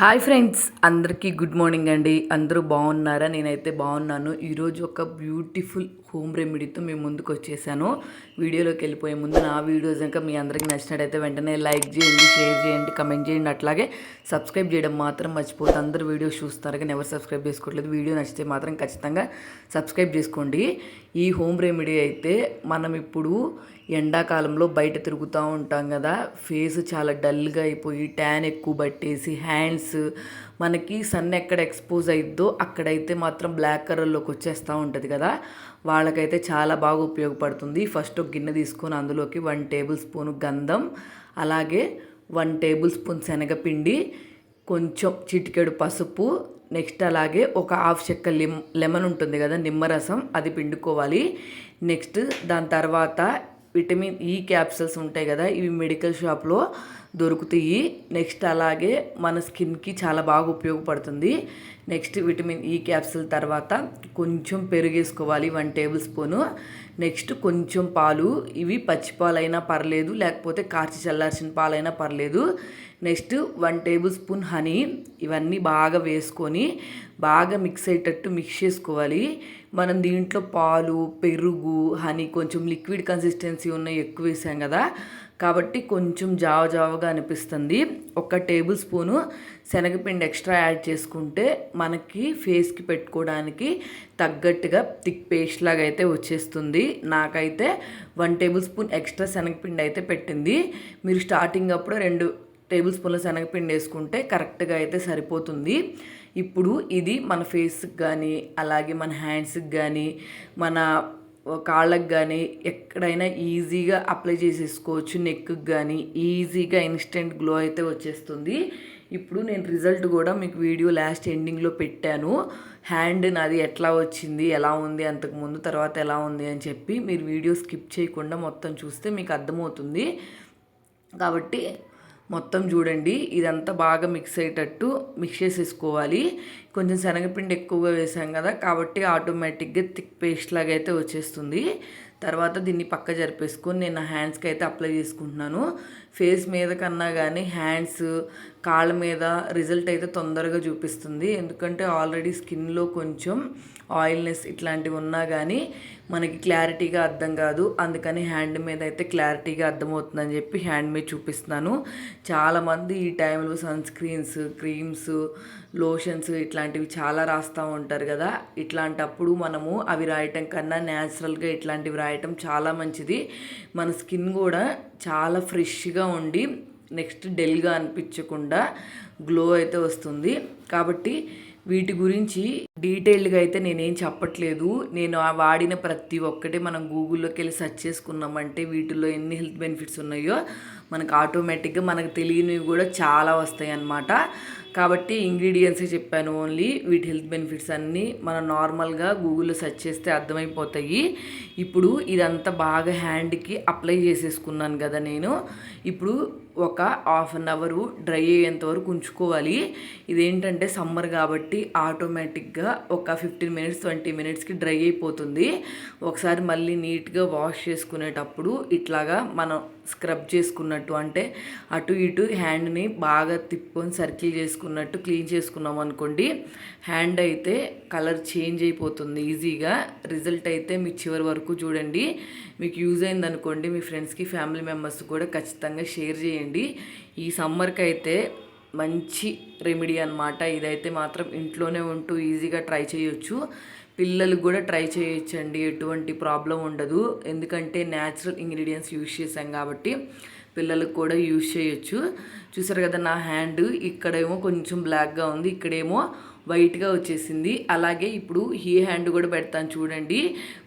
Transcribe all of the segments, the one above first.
Hi friends అందరికీ good morning అండి. అందరూ బాగున్నారా? నేనైతే బాగున్నాను. ఈరోజు ఒక బ్యూటిఫుల్ హోమ్ రెమెడీతో మేము ముందుకు వచ్చేసాను. వీడియోలోకి వెళ్ళిపోయే ముందు నా వీడియోస్ ఇంకా మీ అందరికీ నచ్చినట్టయితే వెంటనే లైక్ చేయండి షేర్ చేయండి కమెంట్ చేయండి. అట్లాగే సబ్స్క్రైబ్ చేయడం మాత్రం మర్చిపోతే అందరు వీడియోస్ చూస్తారు కానీ ఎవరు సబ్స్క్రైబ్ చేసుకోవట్లేదు. వీడియో నచ్చితే మాత్రం ఖచ్చితంగా సబ్స్క్రైబ్ చేసుకోండి. ఈ హోమ్ రెమెడీ అయితే మనం ఇప్పుడు ఎండాకాలంలో బయట తిరుగుతూ ఉంటాం కదా ఫేస్ చాలా డల్గా అయిపోయి ట్యాన్ ఎక్కువ పట్టేసి హ్యాండ్స్ మనకి సన్ ఎక్కడ ఎక్స్పోజ్ అయిద్దో అక్కడైతే మాత్రం బ్లాక్ కలర్లోకి వచ్చేస్తూ ఉంటుంది కదా. వాళ్ళకైతే చాలా బాగా ఉపయోగపడుతుంది. ఫస్ట్ ఒక గిన్నె తీసుకొని అందులోకి వన్ టేబుల్ స్పూన్ గంధం అలాగే వన్ టేబుల్ స్పూన్ శనగపిండి కొంచెం చిటికెడు పసుపు నెక్స్ట్ అలాగే ఒక హాఫ్ చెక్క లిమ్ లెమన్ ఉంటుంది కదా నిమ్మరసం అది పిండుకోవాలి. నెక్స్ట్ దాని తర్వాత విటమిన్ ఈ క్యాప్సల్స్ ఉంటాయి కదా ఇవి మెడికల్ షాప్లో దొరుకుతాయి. నెక్స్ట్ అలాగే మన స్కిన్కి చాలా బాగా ఉపయోగపడుతుంది. నెక్స్ట్ విటమిన్ ఈ క్యాప్సిల్ తర్వాత కొంచెం పెరుగేసుకోవాలి. One tablespoon. నెక్స్ట్ కొంచెం పాలు. ఇవి పచ్చి పాలైనా పర్లేదు లేకపోతే కార్చి చల్లార్చిన పాలైనా పర్లేదు. Next one tablespoon honey. ఇవన్నీ బాగా వేసుకొని బాగా మిక్స్ అయ్యేటట్టు మిక్స్ చేసుకోవాలి. మనం దీంట్లో పాలు పెరుగు హనీ కొంచెం లిక్విడ్ కన్సిస్టెన్సీ ఉన్నాయి ఎక్కువ వేసాం కదా కాబట్టి కొంచెం జావ జావగా అనిపిస్తుంది. ఒక టేబుల్ స్పూను శనగపిండి ఎక్స్ట్రా యాడ్ చేసుకుంటే మనకి ఫేస్కి పెట్టుకోవడానికి తగ్గట్టుగా థిక్ పేస్ట్ లాగా అయితే వచ్చేస్తుంది. నాకైతే వన్ టేబుల్ స్పూన్ ఎక్స్ట్రా శనగపిండి అయితే పెట్టింది. మీరు స్టార్టింగ్ అప్పుడు రెండు టేబుల్ స్పూన్ల శనగపిండి వేసుకుంటే కరెక్ట్గా అయితే సరిపోతుంది. ఇప్పుడు ఇది మన ఫేస్కి కానీ అలాగే మన హ్యాండ్స్కి కానీ మన కాళ్ళకు కానీ ఎక్కడైనా ఈజీగా అప్లై చేసేసుకోవచ్చు నెక్కి కానీ ఈజీగా ఇన్స్టెంట్ గ్లో అయితే వచ్చేస్తుంది. ఇప్పుడు నేను రిజల్ట్ కూడా మీకు వీడియో లాస్ట్ ఎండింగ్లో పెట్టాను. హ్యాండ్ నాది ఎట్లా వచ్చింది ఎలా ఉంది అంతకుముందు తర్వాత ఎలా ఉంది అని చెప్పి మీరు వీడియో స్కిప్ చేయకుండా మొత్తం చూస్తే మీకు అర్థమవుతుంది. కాబట్టి మొత్తం చూడండి. ఇదంతా బాగా మిక్స్ అయ్యేటట్టు మిక్స్ చేసేసుకోవాలి. కొంచెం శనగపిండి ఎక్కువగా వేసాం కదా కాబట్టి ఆటోమేటిక్గా థిక్ పేస్ట్ లాగా అయితే వచ్చేస్తుంది. తర్వాత దీన్ని పక్క జరిపేసుకొని నేను హ్యాండ్స్కి అయితే అప్లై చేసుకుంటున్నాను. ఫేస్ మీద కన్నా కానీ హ్యాండ్స్ కాళ్ళ మీద రిజల్ట్ అయితే తొందరగా చూపిస్తుంది. ఎందుకంటే ఆల్రెడీ స్కిన్లో కొంచెం ఆయిల్నెస్ ఇట్లాంటివి ఉన్నా కానీ మనకి క్లారిటీగా అర్థం కాదు. అందుకని హ్యాండ్ మీద అయితే క్లారిటీగా అర్థమవుతుందని చెప్పి హ్యాండ్ మీద చూపిస్తున్నాను. చాలామంది ఈ టైంలో సన్ స్క్రీన్స్ క్రీమ్స్ లోషన్స్ ఇట్లాంటివి చాలా రాస్తూ ఉంటారు కదా. ఇట్లాంటప్పుడు మనము అవి రాయటం కన్నా న్యాచురల్గా ఇట్లాంటివి రాయటం చాలా మంచిది. మన స్కిన్ కూడా చాలా ఫ్రెష్గా ఉండి నెక్స్ట్ డెల్గా అనిపించకుండా గ్లో అయితే వస్తుంది. కాబట్టి వీటి గురించి డీటెయిల్డ్గా అయితే నేనేం చెప్పట్లేదు. నేను వాడిన ప్రతి ఒక్కటి మనం గూగుల్లోకి వెళ్ళి సెర్చ్ చేసుకున్నామంటే వీటిల్లో ఎన్ని హెల్త్ బెనిఫిట్స్ ఉన్నాయో మనకు ఆటోమేటిక్గా మనకు తెలియనివి కూడా చాలా వస్తాయి అన్నమాట కాబట్టి ఇంగ్రీడియంట్సే చెప్పాను. ఓన్లీ వీటి హెల్త్ బెనిఫిట్స్ అన్నీ మనం నార్మల్గా గూగుల్లో సెర్చ్ చేస్తే అర్థమైపోతాయి. ఇప్పుడు ఇదంతా బాగా హ్యాండ్కి అప్లై చేసేసుకున్నాను కదా నేను. ఇప్పుడు ఒక హాఫ్ అన్ అవరు డ్రై అయ్యేంత వరకు ఉంచుకోవాలి. ఇదేంటంటే సమ్మర్ కాబట్టి ఆటోమేటిక్గా ఒక ఫిఫ్టీన్ మినిట్స్ ట్వంటీ మినిట్స్కి డ్రై అయిపోతుంది. ఒకసారి మళ్ళీ నీట్గా వాష్ చేసుకునేటప్పుడు ఇట్లాగా మనం స్క్రబ్ చేసుకున్నట్టు అంటే అటు ఇటు హ్యాండ్ని బాగా తిప్పుకొని సర్కిల్ చేసుకున్నట్టు క్లీన్ చేసుకున్నాం అనుకోండి హ్యాండ్ అయితే కలర్ చేంజ్ అయిపోతుంది ఈజీగా. రిజల్ట్ అయితే మీ చివరి వరకు చూడండి. మీకు యూజ్ అయింది అనుకోండి మీ ఫ్రెండ్స్కి ఫ్యామిలీ మెంబర్స్ కూడా ఖచ్చితంగా షేర్ చేయండి. ఈ సమ్మర్కి అయితే మంచి రెమెడీ అనమాట ఇదైతే మాత్రం ఇంట్లోనే ఉంటూ ఈజీగా ట్రై చేయొచ్చు. పిల్లలకు కూడా ట్రై చేయొచ్చండి ఎటువంటి ప్రాబ్లం ఉండదు. ఎందుకంటే న్యాచురల్ ఇంగ్రీడియంట్స్ యూజ్ చేసాం కాబట్టి పిల్లలకు కూడా యూజ్ చేయొచ్చు. చూసారు కదా నా హ్యాండ్ ఇక్కడేమో కొంచెం బ్లాక్గా ఉంది ఇక్కడేమో వైట్గా వచ్చేసింది. అలాగే ఇప్పుడు ఈ హ్యాండ్ కూడా పెడతాను చూడండి.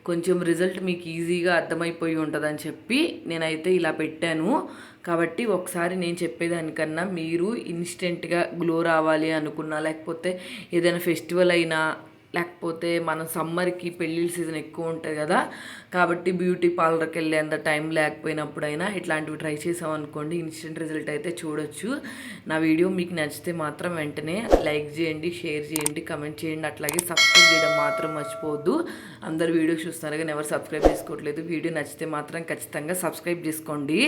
కొంచెం రిజల్ట్ మీకు ఈజీగా అర్థమైపోయి ఉంటుందని చెప్పి నేనైతే ఇలా పెట్టాను. కాబట్టి ఒకసారి నేను చెప్పేదానికన్నా మీరు ఇన్స్టెంట్గా గ్లో రావాలి అనుకున్నా లేకపోతే ఏదైనా ఫెస్టివల్ అయినా లేకపోతే మన సమ్మర్కి పెళ్ళిళ్ళ సీజన్ ఎక్కువ ఉంటుంది కదా కాబట్టి బ్యూటీ పార్లర్కి వెళ్ళేంత టైం లేకపోయినప్పుడైనా ఇట్లాంటివి ట్రై చేసామనుకోండి ఇన్స్టెంట్ రిజల్ట్ అయితే చూడొచ్చు. నా వీడియో మీకు నచ్చితే మాత్రం వెంటనే లైక్ చేయండి షేర్ చేయండి కమెంట్ చేయండి అట్లాగే సబ్స్క్రైబ్ చేయడం మాత్రం మర్చిపోవద్దు. అందరు వీడియో చూస్తున్నారు కానీ ఎవరు సబ్స్క్రైబ్ చేసుకోవట్లేదు. వీడియో నచ్చితే మాత్రం ఖచ్చితంగా సబ్స్క్రైబ్ చేసుకోండి.